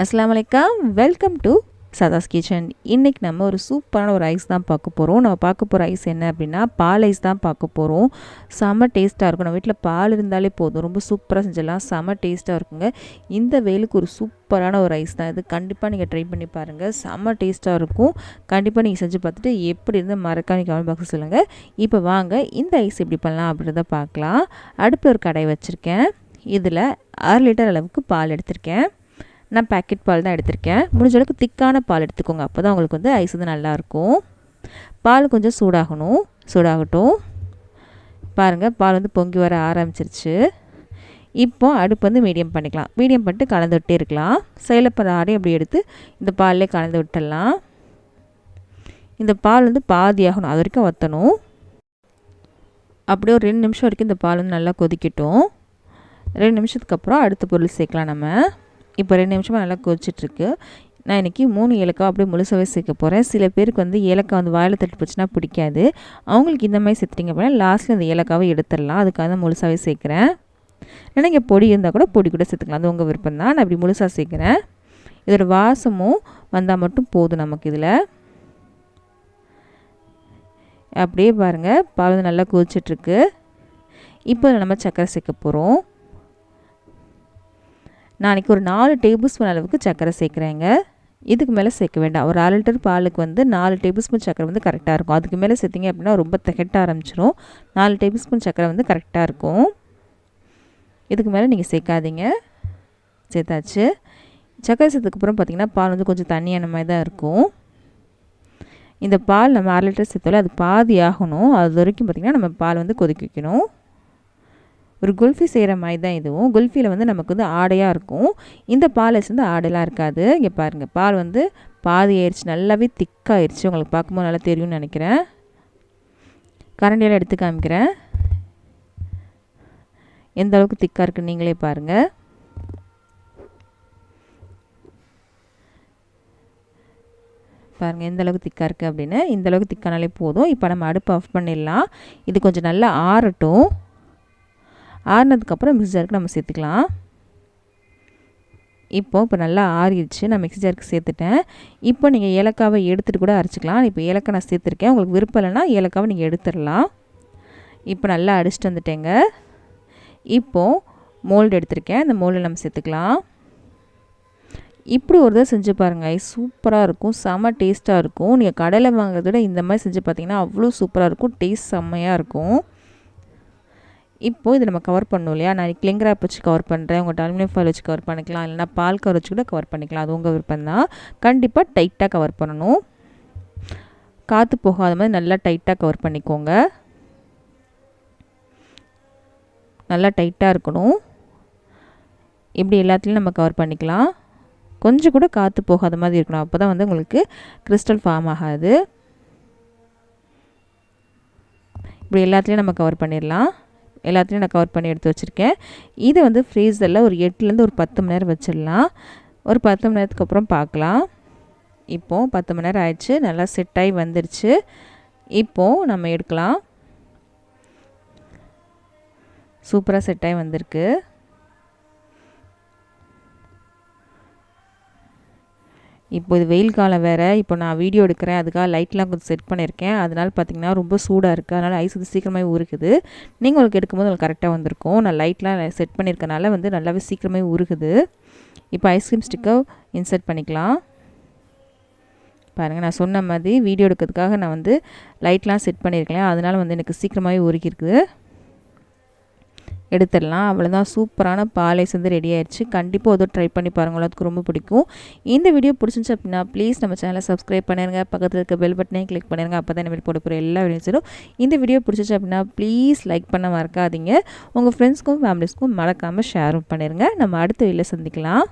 அஸ்லாம் வலைக்கம் welcome to சதாஸ் kitchen இன்றைக்கி நம்ம ஒரு சூப்பரான ஒரு ஐஸ் தான் பார்க்க போகிறோம் நம்ம பார்க்க போகிற ஐஸ் என்ன அப்படின்னா பால் ஐஸ் தான் பார்க்க போகிறோம் செம்ம டேஸ்ட்டாக இருக்கும். நம்ம வீட்டில் பால் இருந்தாலே போதும். ரொம்ப சூப்பராக செஞ்சிடலாம். செம்ம டேஸ்ட்டாக இருக்குங்க. இந்த வெயிலுக்கு ஒரு சூப்பரான ஒரு ஐஸ் தான் இது. கண்டிப்பாக நீங்கள் ட்ரை பண்ணி பாருங்கள் செம்ம டேஸ்ட்டாக இருக்கும். கண்டிப்பாக நீங்கள் செஞ்சு பார்த்துட்டு எப்படி இருந்து மறக்காம நீங்கள் கமெண்ட் பாக்ஸ் சொல்லுங்கள் இப்போ வாங்க. இந்த ஐஸ் எப்படி பண்ணலாம் அப்படின்றத பார்க்கலாம். அடுப்பில் ஒரு கடை வச்சுருக்கேன். இதில் ஆறு லிட்டர் அளவுக்கு பால் எடுத்திருக்கேன். நான் பேக்கெட் பால் தான் எடுத்திருக்கேன். முடிஞ்ச அளவுக்கு திக்கான பால் எடுத்துக்கோங்க. அப்போ தான் உங்களுக்கு வந்து ஐஸ் வந்து நல்லாயிருக்கும். பால் கொஞ்சம் சூடாகணும். சூடாகட்டும். பாருங்கள் பால் வந்து பொங்கி வர ஆரம்பிச்சிருச்சு. இப்போ அடுப்பு வந்து மீடியம் பண்ணிக்கலாம். மீடியம் பண்ணிட்டு கலந்து விட்டே இருக்கலாம். செயலப்பற ஆடையும் அப்படி எடுத்து இந்த பால்லே கலந்து விட்டுடலாம். இந்த பால் வந்து பாதியாகணும் அது வரைக்கும் வற்றணும் அப்படியே ஒரு ரெண்டு நிமிஷம் வரைக்கும் இந்த பால் வந்து நல்லா கொதிக்கட்டும். ரெண்டு நிமிஷத்துக்கு அப்புறம் அடுத்த பொருள் சேர்க்கலாம் நம்ம. இப்போ ரெண்டு நிமிஷமாக நல்லா கொதிச்சிட்ருக்கு. நான் இன்றைக்கி மூணு ஏலக்காய் அப்படியே முழுசாகவே சேர்க்க போகிறேன் சில பேருக்கு வந்து ஏலக்காய் வந்து வாயில் தட்டு போச்சுன்னா பிடிக்காது. அவங்களுக்கு இந்த மாதிரி சேர்த்துட்டிங்க அப்படின்னா லாஸ்ட்டில் அந்த ஏலக்காவை எடுத்துடலாம். அதுக்காக தான் முழுசாகவே சேர்க்குறேன். ஏன்னா இங்கே பொடி இருந்தால் கூட பொடி கூட சேர்த்துக்கலாம். அது உங்கள் விருப்பம் தான். நான் அப்படி முழுசாக சேர்க்குறேன். இதோட வாசமும் வந்தால் மட்டும் போதும் நமக்கு இதில். அப்படியே பாருங்கள் பால் நல்லா கொதிச்சிட்ருக்கு. இப்போ நம்ம சக்கரை சேர்க்க போகிறோம் நாளைக்கு ஒரு நாலு டேபிள் ஸ்பூன் அளவுக்கு சர்க்கரை சேர்க்குறேங்க. இதுக்கு மேலே சேர்க்க வேண்டாம். ஒரு அரை லிட்டர் பாலுக்கு வந்து நாலு டேபிள் ஸ்பூன் சக்கரை வந்து கரெக்டாக இருக்கும். அதுக்கு மேலே சேர்த்திங்க அப்படின்னா ரொம்ப திகட்ட ஆரம்பிச்சிடும் நாலு டேபிள் ஸ்பூன் சக்கரை வந்து கரெக்டாக இருக்கும். இதுக்கு மேலே நீங்கள் சேர்க்காதீங்க. சேர்த்தாச்சு. சக்கரை சேர்த்ததுக்கப்புறம் பார்த்திங்கன்னா பால் வந்து கொஞ்சம் தண்ணியான மாதிரி தான் இருக்கும். இந்த பால் நம்ம அரை லிட்டர் சேர்த்தாலே அது பாதி ஆகணும். அது வரைக்கும் பார்த்திங்கன்னா நம்ம பால் வந்து கொதிக்க வைக்கணும். ஒரு குல்ஃபி செய்கிற மாதிரி தான் இதுவும். குல்ஃபியில் வந்து நமக்கு வந்து ஆடையாக இருக்கும். இந்த பால் வந்து ஆடைலாம் இருக்காது. இங்கே பாருங்கள் பால் வந்து பாதி ஆயிடுச்சு நல்லாவே திக்காயிடுச்சு உங்களுக்கு பார்க்கும்போது நல்லா தெரியும்னு நினைக்கிறேன். கரண்டியெல்லாம் எடுத்து காமிக்கிறேன். எந்த அளவுக்கு திக்காக இருக்குன்னு நீங்களே பாருங்கள் பாருங்கள் எந்த அளவுக்கு திக்காக இருக்குது அப்படின்னு. இந்த அளவுக்கு திக்கானாலே போதும். இப்போ நம்ம அடுப்பு ஆஃப் பண்ணிடலாம். இது கொஞ்சம் நல்லா ஆறட்டும். ஆறினதுக்கப்புறம் மிக்ஸி ஜாருக்கு நம்ம சேர்த்துக்கலாம். இப்போது இப்போ நல்லா ஆறிடுச்சு. நான் மிக்ஸி ஜாருக்கு சேர்த்துட்டேன். இப்போ நீங்கள் ஏலக்காவை எடுத்துகிட்டு கூட அரைச்சிக்கலாம். இப்போ ஏலக்காய் நான் சேர்த்துருக்கேன். உங்களுக்கு விருப்பம் இல்லைன்னா ஏலக்காவை நீங்கள் எடுத்துடலாம். இப்போ நல்லா அடிச்சுட்டு வந்துட்டேங்க. இப்போது மோல்டு எடுத்திருக்கேன். அந்த மோல்டு நம்ம சேர்த்துக்கலாம். இப்படி ஒரு தான் செஞ்சு பாருங்கள் சூப்பராக இருக்கும். செம்ம டேஸ்ட்டாக இருக்கும். நீங்கள் கடையில் வாங்குறத விட இந்த மாதிரி செஞ்சு பார்த்தீங்கன்னா அவ்வளோ சூப்பராக இருக்கும். டேஸ்ட் செம்மையாக இருக்கும். இப்போது இது நம்ம கவர் பண்ணும் இல்லையா? நான் கிளிங் ரேப் வச்சு கவர் பண்ணுறேன் உங்கள் அலுமினியம் ஃபாயில் வச்சு கவர் பண்ணிக்கலாம். இல்லைனா பால் கவர் வச்சு கூட கவர் பண்ணிக்கலாம். அது உங்கள் விருப்பம் தான் கண்டிப்பாக டைட்டாக கவர் பண்ணணும். காற்று போகாத மாதிரி நல்லா டைட்டாக கவர் பண்ணிக்கோங்க. நல்லா டைட்டாக இருக்கணும். இப்படி எல்லாத்துலேயும் நம்ம கவர் பண்ணிக்கலாம். கொஞ்சம் கூட காற்று போகாத மாதிரி இருக்கணும். அப்போ தான் வந்து உங்களுக்கு கிறிஸ்டல் ஃபார்ம் ஆகாது. இப்படி எல்லாத்துலேயும் நம்ம கவர் பண்ணிடலாம். எல்லாத்தையும் நான் கவர் பண்ணி எடுத்து வச்சுருக்கேன். இதை வந்து ஃப்ரீசரில் ஒரு எட்டுலேருந்து ஒரு பத்து மணி நேரம் வச்சிடலாம். ஒரு பத்து மணி நேரத்துக்கு அப்புறம் பார்க்கலாம். இப்போது பத்து மணி நேரம் ஆயிடுச்சு. நல்லா செட்டாகி வந்துருச்சு. இப்போது நம்ம எடுக்கலாம். சூப்பராக செட்டாகி வந்திருக்கு. இப்போ இது வெயில் காலம் வேறு. இப்போ நான் வீடியோ எடுக்கிறேன். அதுக்காக லைட்லாம் கொஞ்சம் செட் பண்ணியிருக்கேன். அதனால் பார்த்திங்கன்னா ரொம்ப சூடாக இருக்குது அதனால் ஐஸ் வந்து சீக்கிரமே உருகுது. நீங்கள் உங்களுக்கு எடுக்கும்போது உங்களுக்கு கரெக்டாக வந்திருக்கும். நான் லைட்லாம் செட் பண்ணியிருக்கனால வந்து நல்லாவே சீக்கிரமே உருகுது. இப்போ ஐஸ்கிரீம் ஸ்டிக்கை இன்சர்ட் பண்ணிக்கலாம். பாருங்கள் நான் சொன்ன மாதிரி வீடியோ எடுக்கிறதுக்காக நான் வந்து லைட்லாம் செட் பண்ணியிருக்கேன். அதனால் வந்து எனக்கு சீக்கிரமாகவே உருகிருக்குது எடுத்துடலாம். அவ்வளோதான் சூப்பரான பாலைஸ் வந்து ரெடி ஆயிடுச்சு கண்டிப்பாக அதுவும் ட்ரை பண்ணி பாருங்கள் அதுக்கு ரொம்ப பிடிக்கும். இந்த வீடியோ பிடிச்சிருந்துச்சு அப்படின்னா ப்ளீஸ் நம்ம சேனலை சப்ஸ்கிரைப் பண்ணிடுங்க பக்கத்தில் இருக்க பெல் பட்டனையும் கிளிக் பண்ணிருங்க. அப்போ தான் நம்ம போட போகிற எல்லா வீடியோஸும் இந்த வீடியோ பிடிச்சிச்சு அப்படின்னா ப்ளீஸ் லைக் பண்ண மறக்காதீங்க. உங்கள் ஃப்ரெண்ட்ஸ்க்கும் ஃபேமிலிஸ்க்கும் மறக்காமல் ஷேரும் பண்ணிடுங்க நம்ம அடுத்த வீடியோவில் சந்திக்கலாம்.